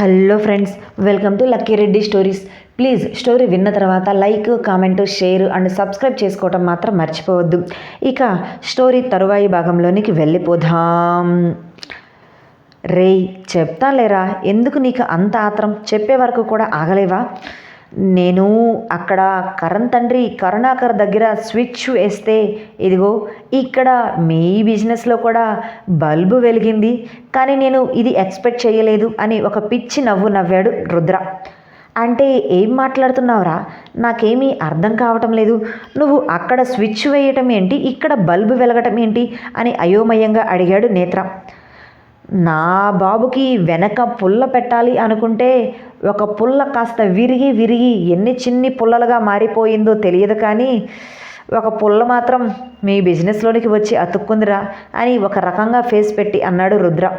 Hello friends welcome to Lucky Reddy stories. Please story విన్న తర్వాత like comment share and subscribe చేసుకోవటం మాత్రం మర్చిపోవద్దు. ఇక స్టోరీ తరువాయి భాగంలోనికి వెళ్ళిపోదాం. రేయ్ చెప్తాలేరా ఎందుకు నీకు అంత ఆత్రం? చెప్పే వరకు కూడా ఆగలేవా? నేను అక్కడ కరణ్ తండ్రి కరుణాకర్ దగ్గర స్విచ్ వేస్తే ఇదిగో ఇక్కడ మీ బిజినెస్లో కూడా బల్బు వెలిగింది కానీ నేను ఇది ఎక్స్పెక్ట్ చేయలేదు అని ఒక పిచ్చి నవ్వు నవ్వాడు రుద్ర. అంటే ఏం మాట్లాడుతున్నావురా? నాకేమీ అర్థం కావటం లేదు. నువ్వు అక్కడ స్విచ్ వేయటం ఏంటి? ఇక్కడ బల్బు వెలగటం ఏంటి? అని అయోమయంగా అడిగాడు నేత్ర. నా బాబుకి వెనక పుల్ల పెట్టాలి అనుకుంటే ఒక పుల్ల కాస్త విరిగి విరిగి ఎన్ని చిన్ని పుల్లలుగా మారిపోయిందో తెలియదు కానీ ఒక పుల్ల మాత్రం మీ బిజినెస్లోనికి వచ్చి అతుక్కుందిరా అని ఒక రకంగా ఫేస్ పెట్టి అన్నాడు రుద్ర.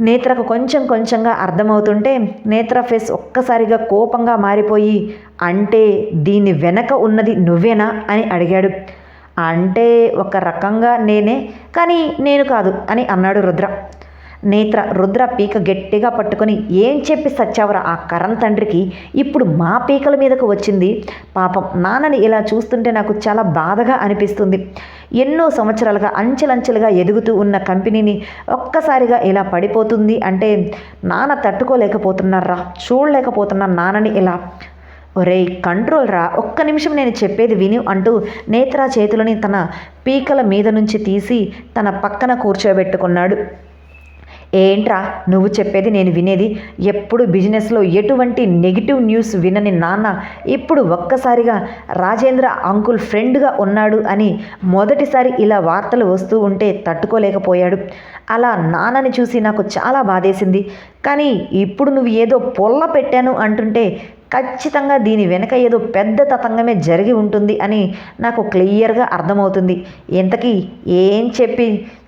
నేత్రకు కొంచెం కొంచెంగా అర్థమవుతుంటే నేత్ర ఫేస్ ఒక్కసారిగా కోపంగా మారిపోయి అంటే దీని వెనక ఉన్నది నువ్వేనా అని అడిగాడు. అంటే ఒక రకంగా నేనే కానీ నేను కాదు అని అన్నాడు రుద్ర. నేత్ర రుద్ర పీక గట్టిగా పట్టుకొని ఏం చెప్పి సచ్చావరా ఆ కరణ్ తండ్రికి? ఇప్పుడు మా పీకల మీదకు వచ్చింది. పాపం నాన్నని ఇలా చూస్తుంటే నాకు చాలా బాధగా అనిపిస్తుంది. ఎన్నో సంవత్సరాలుగా అంచెలంచెలుగా ఎదుగుతూ ఉన్న కంపెనీని ఒక్కసారిగా ఇలా పడిపోతుంది అంటే నాన్న తట్టుకోలేకపోతున్నారా? చూడలేకపోతున్నా నాన్నని ఇలా ఒరేయ్ కంట్రోల్ రా. ఒక్క నిమిషం నేను చెప్పేది విను అంటూ నేత్రా చేతులని తన పీకల మీద నుంచి తీసి తన పక్కన కూర్చోబెట్టుకున్నాడు. ఏంట్రా నువ్వు చెప్పేది నేను వినేది? ఎప్పుడు బిజినెస్లో ఎటువంటి నెగిటివ్ న్యూస్ వినని నాన్న ఇప్పుడు ఒక్కసారిగా రాజేంద్ర అంకుల్ ఫ్రెండ్గా ఉన్నాడు అని మొదటిసారి ఇలా వార్తలు వస్తూ ఉంటే తట్టుకోలేకపోయాడు. అలా నాన్నని చూసి నాకు చాలా బాధేసింది. కానీ ఇప్పుడు నువ్వు ఏదో పొల్ల పెట్టాను అంటుంటే ఖచ్చితంగా దీని వెనక ఏదో పెద్ద తతంగమే జరిగి ఉంటుంది అని నాకు క్లియర్గా అర్థమవుతుంది. ఇంతకీ ఏం చెప్పి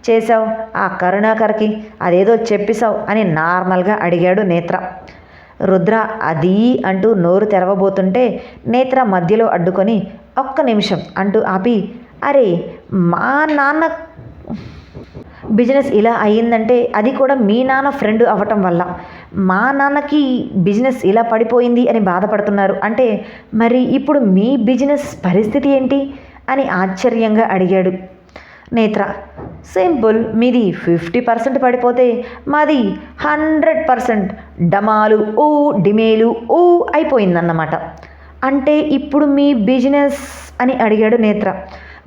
చేశావు? ఆ కరుణాకర్కి అదేదో చెప్పేశావు అని నార్మల్గా అడిగాడు నేత్ర. రుద్ర అది అంటూ నోరు తెరవబోతుంటే నేత్ర మధ్యలో అడ్డుకొని ఒక్క నిమిషం అంటూ ఆపి అరే మా నాన్న బిజినెస్ ఇలా అయ్యిందంటే అది కూడా మీ నాన్న ఫ్రెండ్ అవ్వటం వల్ల. మా నాన్నకి బిజినెస్ ఇలా పడిపోయింది అని బాధపడుతున్నారు. అంటే మరి ఇప్పుడు మీ బిజినెస్ పరిస్థితి ఏంటి? అని ఆశ్చర్యంగా అడిగాడు. నేత్ర సింపుల్. మీది ఫిఫ్టీ పర్సెంట్ పడిపోతే మాది హండ్రెడ్ పర్సెంట్ డమాలు ఊ డిమేలు ఊ అయిపోయిందన్నమాట. అంటే ఇప్పుడు మీ బిజినెస్ అని అడిగాడు నేత్ర.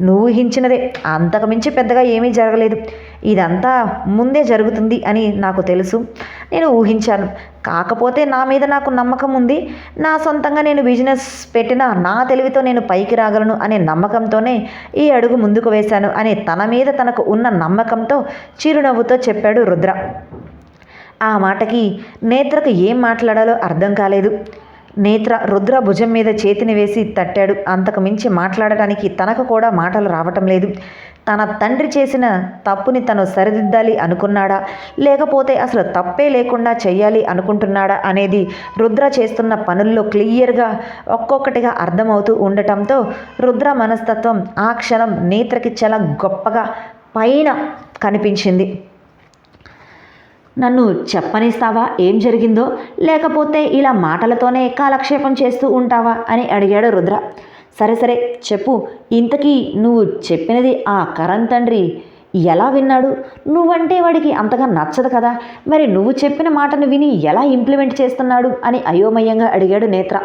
నువ్వు ఊహించినదే. అంతకుమించి పెద్దగా ఏమీ జరగలేదు. ఇదంతా ముందే జరుగుతుంది అని నాకు తెలుసు. నేను ఊహించాను. కాకపోతే నా మీద నాకు నమ్మకం ఉంది. నా సొంతంగా నేను బిజినెస్ పెట్టిన నా తెలివితో నేను పైకి రాగలను అనే నమ్మకంతోనే ఈ అడుగు ముందుకు వేశాను అని తన మీద తనకు ఉన్న నమ్మకంతో చిరునవ్వుతో చెప్పాడు రుద్ర. ఆ మాటకి నేత్రకు ఏం మాట్లాడాలో అర్థం కాలేదు. నేత్ర రుద్ర భుజం మీద చేతిని వేసి తట్టాడు. అంతకు మించి మాట్లాడటానికి తనకు కూడా మాటలు రావటం లేదు. తన తండ్రి చేసిన తప్పుని తను సరిదిద్దాలి అనుకున్నాడా? లేకపోతే అసలు తప్పే లేకుండా చెయ్యాలి అనుకుంటున్నాడా అనేది రుద్ర చేస్తున్న పనుల్లో క్లియర్గా ఒక్కొక్కటిగా అర్థమవుతూ ఉండటంతో రుద్ర మనస్తత్వం ఆ క్షణం నేత్రకి చాలా గొప్పగా పైన కనిపించింది. నన్ను చెప్పనిస్తావా? ఏం జరిగిందో? లేకపోతే ఇలా మాటలతోనే కాలక్షేపం చేస్తూ ఉంటావా? అని అడిగాడు రుద్ర. సరే సరే చెప్పు. ఇంతకీ నువ్వు చెప్పినది ఆ కరణ్ తండ్రి ఎలా విన్నాడు? నువ్వంటే వాడికి అంతగా నచ్చదు కదా. మరి నువ్వు చెప్పిన మాటను విని ఎలా ఇంప్లిమెంట్ చేస్తున్నాడు? అని అయోమయంగా అడిగాడు నేత్ర.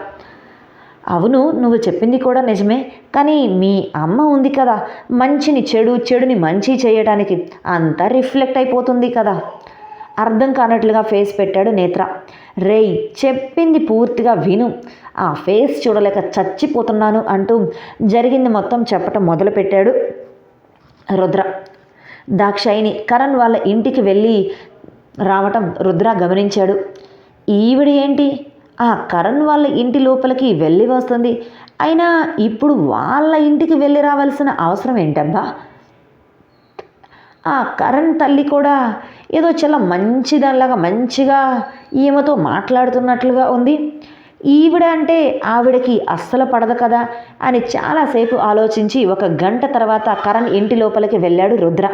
అవును నువ్వు చెప్పింది కూడా నిజమే. కానీ మీ అమ్మ ఉంది కదా. మంచిని చెడు చెడుని మంచి చేయడానికి అంతా రిఫ్లెక్ట్ అయిపోతుంది కదా. అర్థం కానట్లుగా ఫేస్ పెట్టాడు నేత్ర. రేయ్ చెప్పింది పూర్తిగా విను. ఆ ఫేస్ చూడలేక చచ్చిపోతున్నాను అంటూ జరిగింది మొత్తం చెప్పటం మొదలుపెట్టాడు రుద్ర. దాక్షాయిని కరణ్ వాళ్ళ ఇంటికి వెళ్ళి రావటం రుద్ర గమనించాడు. ఈవిడ ఏంటి? ఆ కరణ్ వాళ్ళ ఇంటి లోపలికి వెళ్ళి వస్తుంది. అయినా ఇప్పుడు వాళ్ళ ఇంటికి వెళ్ళి రావాల్సిన అవసరం ఏంటబ్బా? ఆ కరణ్ తల్లి కూడా ఏదో చాలా మంచిదానిలాగా మంచిగా ఈమెతో మాట్లాడుతున్నట్లుగా ఉంది. ఈవిడ అంటే ఆవిడకి అస్సలు పడదు కదా అని చాలాసేపు ఆలోచించి ఒక గంట తర్వాత కరణ్ ఇంటి లోపలికి వెళ్ళాడు రుద్ర.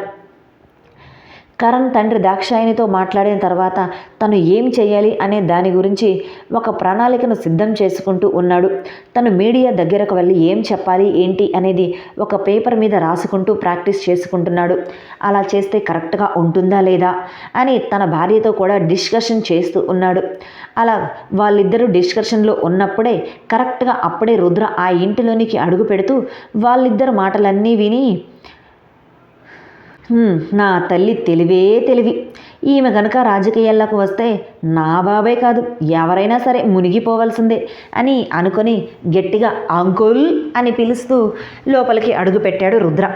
కరణ్ తండ్రి దాక్షాయనితో మాట్లాడిన తర్వాత తను ఏం చేయాలి అనే దాని గురించి ఒక ప్రణాళికను సిద్ధం చేసుకుంటూ ఉన్నాడు. తను మీడియా దగ్గరకు వెళ్ళి ఏం చెప్పాలి ఏంటి అనేది ఒక పేపర్ మీద రాసుకుంటూ ప్రాక్టీస్ చేసుకుంటున్నాడు. అలా చేస్తే కరెక్ట్గా ఉంటుందా లేదా అని తన భార్యతో కూడా డిస్కషన్ చేస్తూ ఉన్నాడు. అలా వాళ్ళిద్దరూ డిస్కషన్లో ఉన్నప్పుడే కరెక్ట్గా అప్పుడే రుద్ర ఆ ఇంటిలోనికి అడుగు పెడుతూ వాళ్ళిద్దరు మాటలన్నీ విని నా తల్లి తెలివే తెలివి. ఈమె గనుక రాజకీయాల్లోకి వస్తే నా బాబే కాదు ఎవరైనా సరే మునిగిపోవలసిందే అని అనుకొని గట్టిగా అంకుల్ అని పిలుస్తూ లోపలికి అడుగుపెట్టాడు రుద్ర.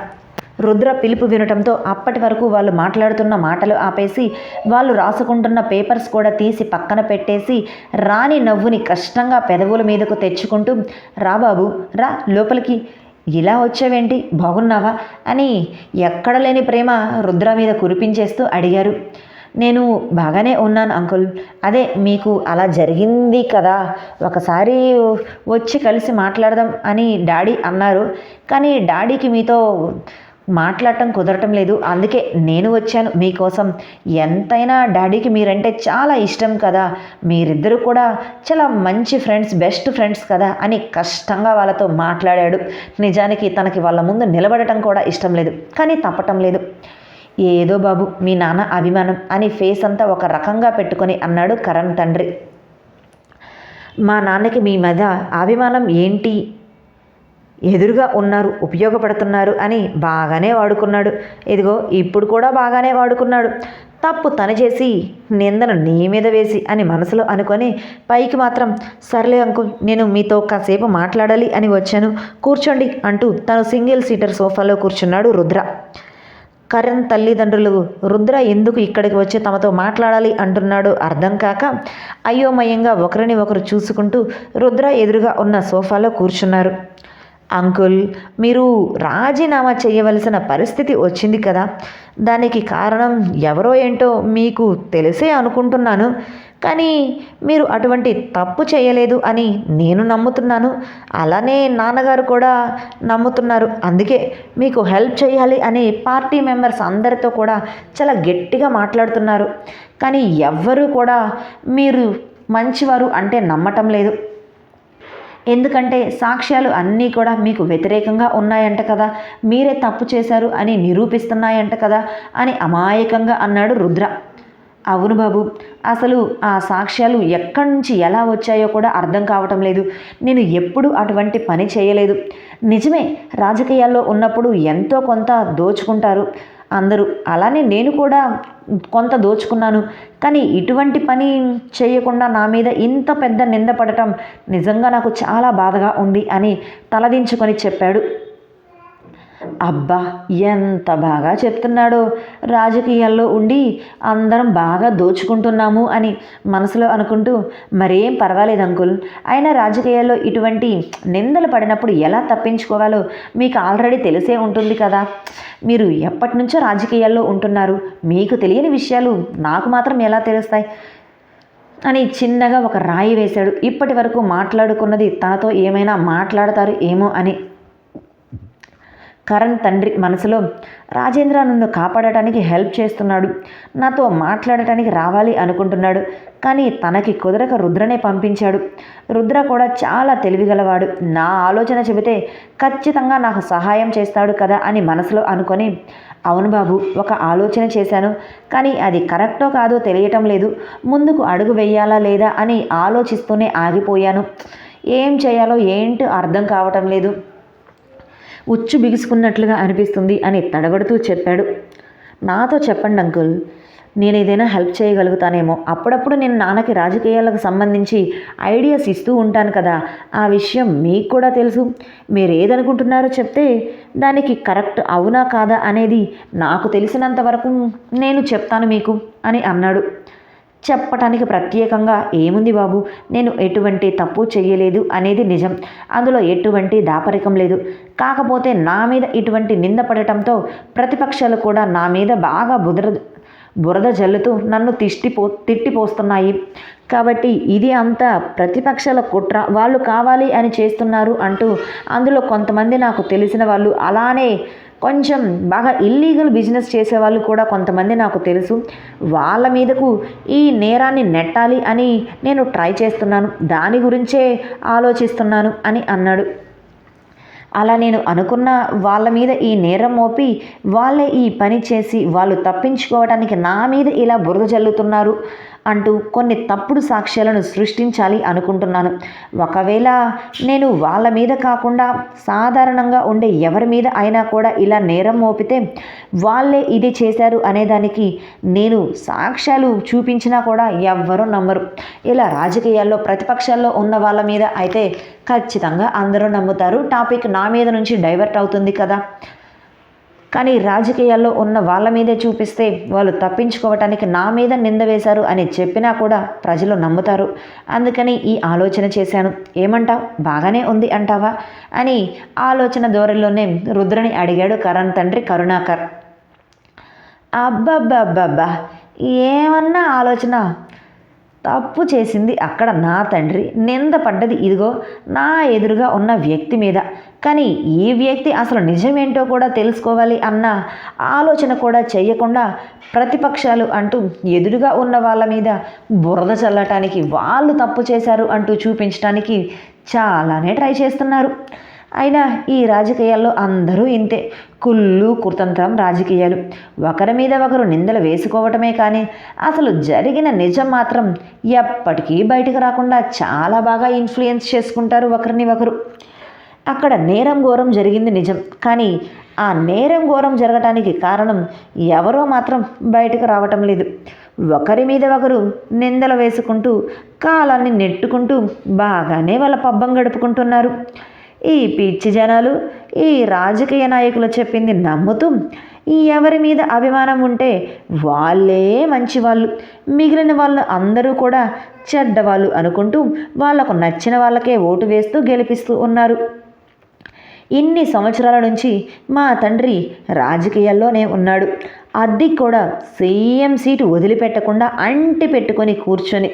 రుద్ర పిలుపు వినటంతో అప్పటి వరకు వాళ్ళు మాట్లాడుతున్న మాటలు ఆపేసి వాళ్ళు రాసుకుంటున్న పేపర్స్ కూడా తీసి పక్కన పెట్టేసి రాని నవ్వుని కష్టంగా పెదవుల మీదకు తెచ్చుకుంటూ రా బాబు రా లోపలికి. ఇలా వచ్చావేంటి? బాగున్నావా? అని ఎక్కడ లేని ప్రేమ రుద్ర మీద కురిపించేస్తూ అడిగారు. నేను బాగానే ఉన్నాను అంకుల్. అదే మీకు అలా జరిగింది కదా. ఒకసారి వచ్చి కలిసి మాట్లాడదాం అని డాడీ అన్నారు. కానీ డాడీకి మీతో మాట్లాడటం కుదరటం లేదు. అందుకే నేను వచ్చాను. మీకోసం ఎంతైనా డాడీకి మీరంటే చాలా ఇష్టం కదా. మీరిద్దరూ కూడా చాలా మంచి ఫ్రెండ్స్ బెస్ట్ ఫ్రెండ్స్ కదా అని కష్టంగా వాళ్ళతో మాట్లాడాడు. నిజానికి తనకి వాళ్ళ ముందు నిలబడటం కూడా ఇష్టం లేదు. కానీ తప్పటం లేదు. ఏదో బాబు మీ నాన్న అభిమానం అని ఫేస్ అంతా ఒక రకంగా పెట్టుకొని అన్నాడు కరణ్ తండ్రి. మా నాన్నకి మీ మీద అభిమానం ఏంటి? ఎదురుగా ఉన్నారు ఉపయోగపడుతున్నారు అని బాగానే వాడుకున్నాడు. ఇదిగో ఇప్పుడు కూడా బాగానే వాడుకున్నాడు. తప్పు తను చేసి నిందను నీ మీద వేసి అని మనసులో అనుకొని పైకి మాత్రం సర్లే అంకుల్ నేను మీతో కాసేపు మాట్లాడాలి అని వచ్చాను. కూర్చోండి అంటూ తను సింగిల్ సీటర్ సోఫాలో కూర్చున్నాడు రుద్ర. కరణ్ తల్లిదండ్రులు రుద్ర ఎందుకు ఇక్కడికి వచ్చి తమతో మాట్లాడాలి అంటున్నాడు అర్థం కాక అయోమయంగా ఒకరిని ఒకరు చూసుకుంటూ రుద్ర ఎదురుగా ఉన్న సోఫాలో కూర్చున్నారు. అంకుల్ మీరు రాజీనామా చేయవలసిన పరిస్థితి వచ్చింది కదా. దానికి కారణం ఎవరో ఏంటో మీకు తెలిసే అనుకుంటున్నాను. కానీ మీరు అటువంటి తప్పు చేయలేదు అని నేను నమ్ముతున్నాను. అలానే నాన్నగారు కూడా నమ్ముతున్నారు. అందుకే మీకు హెల్ప్ చేయాలి అని పార్టీ మెంబర్స్ అందరితో కూడా చాలా గట్టిగా మాట్లాడుతున్నారు. కానీ ఎవ్వరూ కూడా మీరు మంచివారు అంటే నమ్మటం లేదు. ఎందుకంటే సాక్ష్యాలు అన్నీ కూడా మీకు వ్యతిరేకంగా ఉన్నాయంట కదా. మీరే తప్పు చేశారు అని నిరూపిస్తున్నాయంట కదా అని అమాయకంగా అన్నాడు రుద్ర. అవును బాబు అసలు ఆ సాక్ష్యాలు ఎక్కడి నుంచి ఎలా వచ్చాయో కూడా అర్థం కావటం లేదు. నేను ఎప్పుడూ అటువంటి పని చేయలేదు. నిజమే రాజకీయాల్లో ఉన్నప్పుడు ఎంతో కొంత దోచుకుంటారు. అందరూ. అలానే నేను కూడా కొంత దోచుకున్నాను. కానీ ఇటువంటి పని చేయకుండా నా మీద ఇంత పెద్ద నింద పడటం నిజంగా నాకు చాలా బాధగా ఉంది అని తలదించుకొని చెప్పాడు అబ్బా ఎంత బాగా చెప్తున్నాడో. రాజకీయాల్లో ఉండి అందరం బాగా దోచుకుంటున్నాము అని మనసులో అనుకుంటూ మరేం పర్వాలేదు అంకుల్. అయినా రాజకీయాల్లో ఇటువంటి నిందలు పడినప్పుడు ఎలా తప్పించుకోవాలో మీకు ఆల్రెడీ తెలిసే ఉంటుంది కదా. మీరు ఎప్పటి నుంచో రాజకీయాల్లో ఉంటున్నారు. మీకు తెలియని విషయాలు నాకు మాత్రం ఎలా తెలుస్తాయి? అని చిన్నగా ఒక రాయి వేశాడు. ఇప్పటి వరకు మాట్లాడుకున్నది తనతో ఏమైనా మాట్లాడతారు ఏమో అని కరణ్ తండ్రి మనసులో రాజేంద్ర నన్ను కాపాడటానికి హెల్ప్ చేస్తున్నాడు. నాతో మాట్లాడటానికి రావాలి అనుకుంటున్నాడు. కానీ తనకి కుదరక రుద్రనే పంపించాడు. రుద్ర కూడా చాలా తెలివిగలవాడు. నా ఆలోచన చెబితే ఖచ్చితంగా నాకు సహాయం చేస్తాడు కదా అని మనసులో అనుకొని అవును బాబు ఒక ఆలోచన చేశాను. కానీ అది కరెక్టో కాదో తెలియటం లేదు. ముందుకు అడుగు వెయ్యాలా లేదా అని ఆలోచిస్తూనే ఆగిపోయాను. ఏం చేయాలో ఏంటో అర్థం కావటం లేదు. ఉచ్చు బిగుసుకున్నట్లుగా అనిపిస్తుంది అని తడబడుతూ చెప్పాడు. నాతో చెప్పండి అంకుల్ నేను ఏదైనా హెల్ప్ చేయగలుగుతానేమో. అప్పుడప్పుడు నేను నాన్నకి రాజకీయాలకు సంబంధించి ఐడియాస్ ఇస్తూ ఉంటాను కదా ఆ విషయం మీకు కూడా తెలుసు. మీరు ఏదనుకుంటున్నారో చెప్తే దానికి కరెక్ట్ అవునా కాదా అనేది నాకు తెలిసినంత వరకు నేను చెప్తాను మీకు అని అన్నాడు. చెప్పటానికి ప్రత్యేకంగా ఏముంది బాబు? నేను ఎటువంటి తప్పు చేయలేదు అనేది నిజం. అందులో ఎటువంటి దాపరికం లేదు. కాకపోతే నా మీద ఇటువంటి నింద పడటంతో ప్రతిపక్షాలు కూడా నా మీద బాగా బుదర బురద జల్లుతూ నన్ను తిష్టిపో తిట్టిపోస్తున్నాయి కాబట్టి ఇది అంతా ప్రతిపక్షాల కుట్ర. వాళ్ళు కావాలి అని చేస్తున్నారు అంటూ అందులో కొంతమంది నాకు తెలిసిన వాళ్ళు అలానే కొంచెం బాగా ఇల్లీగల్ బిజినెస్ చేసేవాళ్ళు కూడా కొంతమంది నాకు తెలుసు. వాళ్ళ మీదకు ఈ నేరాన్ని నెట్టాలి అని నేను ట్రై చేస్తున్నాను. దాని గురించే ఆలోచిస్తున్నాను అని అన్నాడు. అలా నేను అనుకున్న వాళ్ళ మీద ఈ నేరం మోపి వాళ్ళే ఈ పని చేసి వాళ్ళు తప్పించుకోవడానికి నా మీద ఇలా బురద చల్లుతున్నారు అంటూ కొన్ని తప్పుడు సాక్ష్యాలను సృష్టించాలి అనుకుంటున్నాను. ఒకవేళ నేను వాళ్ళ మీద కాకుండా సాధారణంగా ఉండే ఎవరి మీద అయినా కూడా ఇలా నేరం మోపితే వాళ్ళే ఇది చేశారు అనేదానికి నేను సాక్ష్యాలు చూపించినా కూడా ఎవ్వరూ నమ్మరు. ఇలా రాజకీయాల్లో ప్రతిపక్షాల్లో ఉన్న వాళ్ళ మీద అయితే ఖచ్చితంగా అందరూ నమ్ముతారు. టాపిక్ నా మీద నుంచి డైవర్ట్ అవుతుంది కదా. కానీ రాజకీయాల్లో ఉన్న వాళ్ళ మీదే చూపిస్తే వాళ్ళు తప్పించుకోవటానికి నా మీద నింద వేశారు అని చెప్పినా కూడా ప్రజలు నమ్ముతారు. అందుకని ఈ ఆలోచన చేశాను. ఏమంటావు? బాగానే ఉంది అంటావా? అని ఆలోచన ధోరణిలోనే రుద్రని అడిగాడు కరణ్ తండ్రి కరుణాకర్. అబ్బబ్బబ్బబ్బా! ఏమన్నా ఆలోచన? తప్పు చేసింది అక్కడ నా తండ్రి. నింద పడ్డది ఇదిగో నా ఎదురుగా ఉన్న వ్యక్తి మీద. కానీ ఈ వ్యక్తి అసలు నిజమేంటో కూడా తెలుసుకోవాలి అన్న ఆలోచన కూడా చేయకుండా ప్రతిపక్షాలు అంటూ ఎదురుగా ఉన్న వాళ్ళ మీద బురద చల్లటానికి వాళ్ళు తప్పు చేశారు అంటూ చూపించడానికి చాలానే ట్రై చేస్తున్నారు. అయినా ఈ రాజకీయాల్లో అందరూ ఇంతే. కుళ్ళు కుతంత్రం రాజకీయాలు. ఒకరి మీద ఒకరు నిందలు వేసుకోవటమే కానీ అసలు జరిగిన నిజం మాత్రం ఎప్పటికీ బయటకు రాకుండా చాలా బాగా ఇన్ఫ్లుయెన్స్ చేసుకుంటారు ఒకరిని ఒకరు. అక్కడ నేరం ఘోరం జరిగింది నిజం. కానీ ఆ నేరం ఘోరం జరగటానికి కారణం ఎవరో మాత్రం బయటకు రావటం లేదు. ఒకరి మీద ఒకరు నిందలు వేసుకుంటూ కాలాన్ని నెట్టుకుంటూ బాగానే వాళ్ళ పబ్బం గడుపుకుంటున్నారు. ఈ పిచ్చి జనాలు ఈ రాజకీయ నాయకులు చెప్పింది నమ్ముతూ ఎవరి మీద అభిమానం ఉంటే వాళ్ళే మంచివాళ్ళు. మిగిలిన వాళ్ళు అందరూ కూడా చెడ్డవాళ్ళు అనుకుంటూ వాళ్ళకు నచ్చిన వాళ్ళకే ఓటు వేస్తూ గెలిపిస్తూ ఉన్నారు. ఇన్ని సంవత్సరాల నుంచి మా తండ్రి రాజకీయాల్లోనే ఉన్నాడు. అది కూడా సీఎం సీటు వదిలిపెట్టకుండా అంటి పెట్టుకొని కూర్చొని.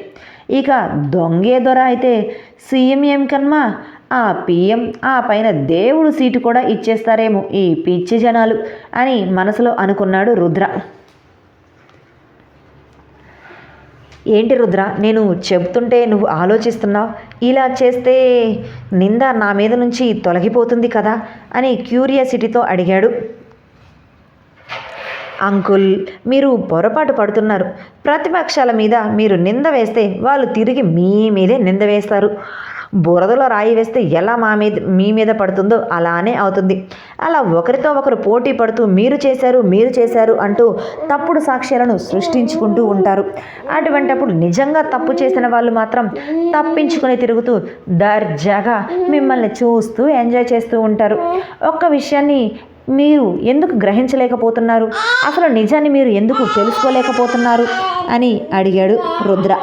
ఇక దొంగే దొర అయితే సీఎం ఏం కన్నా ఆ పిఎం ఆ పైన దేవుడు సీటు కూడా ఇచ్చేస్తారేమో ఈ పిచ్చి జనాలు అని మనసులో అనుకున్నాడు రుద్ర. ఏంటి రుద్ర నేను చెబుతుంటే నువ్వు ఆలోచిస్తున్నావు? ఇలా చేస్తే నింద నా మీద నుంచి తొలగిపోతుంది కదా అని క్యూరియాసిటీతో అడిగాడు. అంకుల్ మీరు పొరపాటు పడుతున్నారు. ప్రతిపక్షాల మీద మీరు నింద వేస్తే వాళ్ళు తిరిగి మీ మీదే నింద వేస్తారు. బురదలో రాయి వేస్తే ఎలా మా మీద మీ మీద పడుతుందో అలానే అవుతుంది. అలా ఒకరితో ఒకరు పోటీ పడుతూ మీరు చేశారు మీరు చేశారు అంటూ తప్పుడు సాక్ష్యాలను సృష్టించుకుంటూ ఉంటారు. అటువంటప్పుడు నిజంగా తప్పు చేసిన వాళ్ళు మాత్రం తప్పించుకొని తిరుగుతూ దర్జాగా మిమ్మల్ని చూస్తూ ఎంజాయ్ చేస్తూ ఉంటారు. ఒక్క విషయాన్ని మీరు ఎందుకు గ్రహించలేకపోతున్నారు? అసలు నిజాన్ని మీరు ఎందుకు తెలుసుకోలేకపోతున్నారు? అని అడిగాడు రుద్ర.